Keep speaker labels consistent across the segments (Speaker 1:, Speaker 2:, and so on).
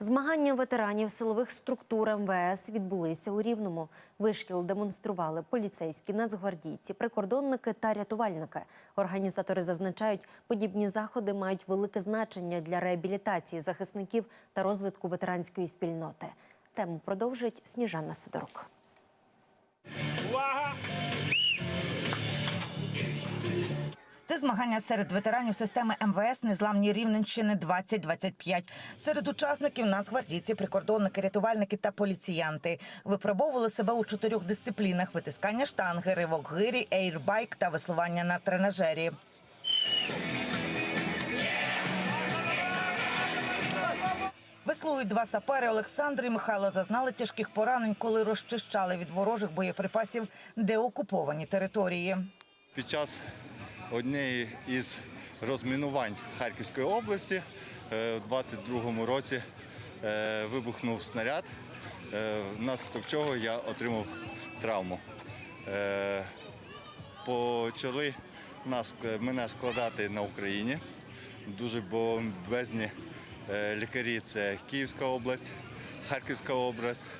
Speaker 1: Змагання ветеранів силових структур МВС відбулися у Рівному. Вишкіл демонстрували поліцейські, нацгвардійці, прикордонники та рятувальники. Організатори зазначають, подібні заходи мають велике значення для реабілітації захисників та розвитку ветеранської спільноти. Тему продовжить Сніжана Сидорук.
Speaker 2: Увага!
Speaker 3: Це змагання серед ветеранів системи МВС Незламні Рівненщини 2025. Серед учасників нацгвардійці, прикордонники, рятувальники та поліціянти випробовували себе у чотирьох дисциплінах: витискання штанги, ривок гирі, ейрбайк та веслування на тренажері. Веслують два сапери Олександр і Михайло зазнали тяжких поранень, коли розчищали від ворожих боєприпасів деокуповані території.
Speaker 4: Під час однієї із розмінувань Харківської області е, у 22-му році е, вибухнув снаряд, е, внаслідок чого я отримав травму. Почали мене складати на Україні. Дуже бомбезні лікарі це Київська область, Харківська область.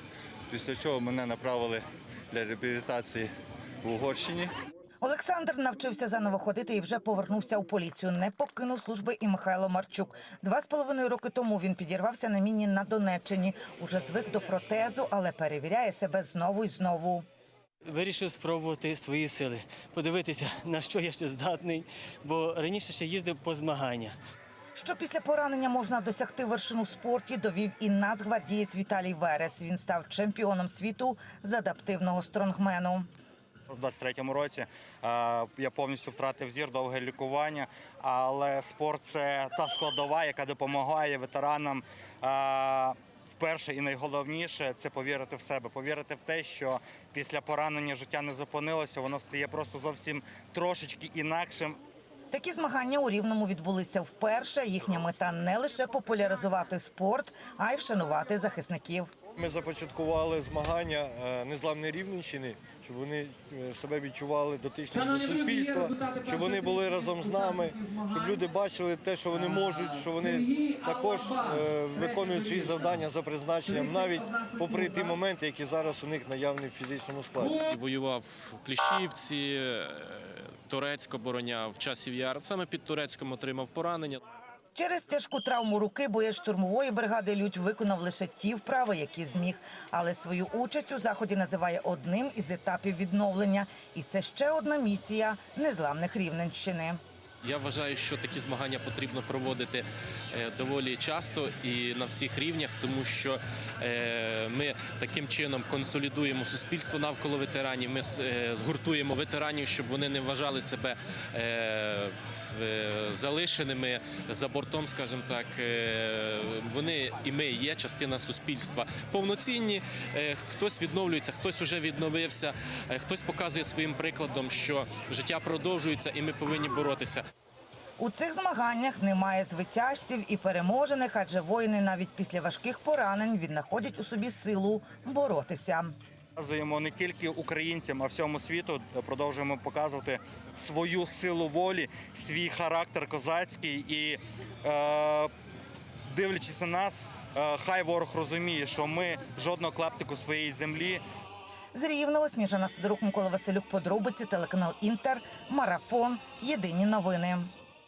Speaker 4: Після чого мене направили для реабілітації в Угорщині.
Speaker 3: Олександр навчився заново ходити і вже повернувся у поліцію. Не покинув служби і Михайло Марчук. Два з половиною роки тому він підірвався на міні на Донеччині. Уже звик до протезу, але перевіряє себе знову і знову.
Speaker 2: Вирішив спробувати свої сили, подивитися, на що я ще здатний, бо раніше ще їздив по змагання.
Speaker 3: Що після поранення можна досягти вершину спорті, довів і нацгвардієць Віталій Верес. Він став чемпіоном світу з адаптивного стронгмену.
Speaker 4: У 23-му році е, я повністю втратив зір, довге лікування, але спорт це та складова, яка допомагає ветеранам. е, Вперше і найголовніше це повірити в себе, повірити в те, що після поранення життя не зупинилося, воно стає просто зовсім трошечки інакшим.
Speaker 3: Такі змагання у Рівному відбулися вперше. Їхня мета не лише популяризувати спорт, а й вшанувати захисників.
Speaker 5: Ми започаткували змагання е, незламної рівненщини, щоб вони е, себе відчували дотичними до суспільства, щоб вони були разом з нами, щоб люди бачили те, що вони можуть, що вони також е, виконують свої завдання за призначенням, навіть попри ті моменти, які зараз у них наявні в фізичному складі.
Speaker 6: Воював в Кліщівці, е, Турецьк обороняв часів яр. Саме під Турецьком отримав поранення.
Speaker 3: Через тяжку травму руки боєць штурмової бригади Людь виконав лише ті вправи, які зміг. Але свою участь у заході називає одним із етапів відновлення. І це ще одна місія незламних Рівненщини.
Speaker 6: Я вважаю, що такі змагання потрібно проводити е, доволі часто і на всіх рівнях, тому що е, ми таким чином консолідуємо суспільство навколо ветеранів. Ми е, згуртуємо ветеранів, щоб вони не вважали себе залишеними за бортом, скажімо так. Е, Вони і ми є частина суспільства. Повноцінні е, хтось відновлюється, хтось вже відновився, е, хтось показує своїм прикладом, що життя продовжується, і ми повинні боротися.
Speaker 3: У цих змаганнях немає звитяжців і переможених, адже воїни навіть після важких поранень віднаходять у собі силу боротися.
Speaker 4: Показуємо не тільки українцям, а всьому світу. Продовжуємо показувати свою силу волі, свій характер козацький і е, дивлячись на нас, е, хай ворог розуміє, що ми жодного клаптику своєї землі
Speaker 3: З Рівного Сніжана Сидорук, Микола Василюк, подробиці, телеканал Інтер, Марафон, Єдині новини.